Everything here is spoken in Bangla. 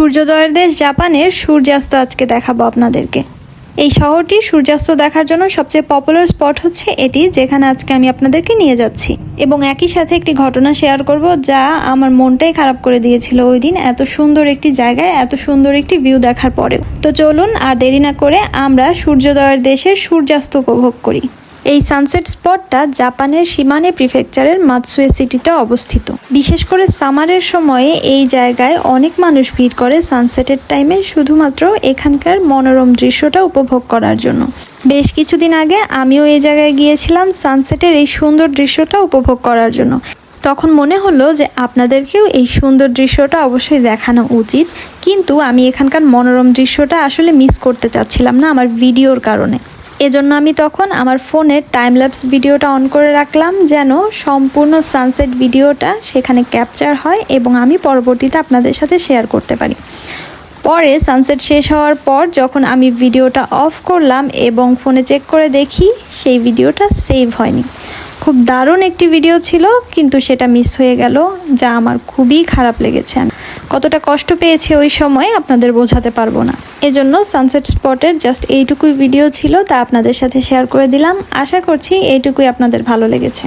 সূর্যোদয়ের দেশ জাপানের সূর্যাস্ত আজকে দেখাবো আপনাদেরকে। এই শহরটি সূর্যাস্ত দেখার জন্য সবচেয়ে পপুলার স্পট হচ্ছে এটি, যেখানে আজকে আমি আপনাদেরকে নিয়ে যাচ্ছি। এবং একই সাথে একটি ঘটনা শেয়ার করব যা আমার মনটাই খারাপ করে দিয়েছিল ওই দিন এত সুন্দর একটি জায়গায়, এত সুন্দর একটি ভিউ দেখার পরেও। তো চলুন আর দেরি না করে আমরা সূর্যোদয়ের দেশের সূর্যাস্ত উপভোগ করি। এই সানসেট স্পটটা জাপানের সীমানে প্রিফেকচারের মাতসুয়ে সিটিতে অবস্থিত। বিশেষ করে সামারের সময়ে এই জায়গায় অনেক মানুষ ভিড় করে সানসেটের টাইমে শুধুমাত্র এখানকার মনোরম দৃশ্যটা উপভোগ করার জন্য। বেশ কিছুদিন আগে আমিও এই জায়গায় গিয়েছিলাম সানসেটের এই সুন্দর দৃশ্যটা উপভোগ করার জন্য। তখন মনে হলো যে আপনাদেরকেও এই সুন্দর দৃশ্যটা অবশ্যই দেখানো উচিত, কিন্তু আমি এখানকার মনোরম দৃশ্যটা আসলে মিস করতে চাচ্ছিলাম না আমার ভিডিওর কারণে। এজন্য আমি তখন আমার ফোনের টাইম ল্যাপস ভিডিওটা অন করে রাখলাম যেন সম্পূর্ণ সানসেট ভিডিওটা সেখানে ক্যাপচার হয় এবং আমি পরবর্তীতে আপনাদের সাথে শেয়ার করতে পারি। পরে সানসেট শেষ হওয়ার পর যখন আমি ভিডিওটা অফ করলাম এবং ফোনে চেক করে দেখি, সেই ভিডিওটা সেভ হয়নি। খুব দারুণ একটি ভিডিও ছিল, কিন্তু সেটা মিস হয়ে গেল, যা আমার খুবই খারাপ লেগেছে। কতটা কষ্ট পেয়েছে ওই সময় আপনাদের বোঝাতে পারব না। এজন্য সানসেট স্পটের জাস্ট এইটুকুই ভিডিও ছিল, তা আপনাদের সাথে শেয়ার করে দিলাম। আশা করছি এইটুকুই আপনাদের ভালো লেগেছে।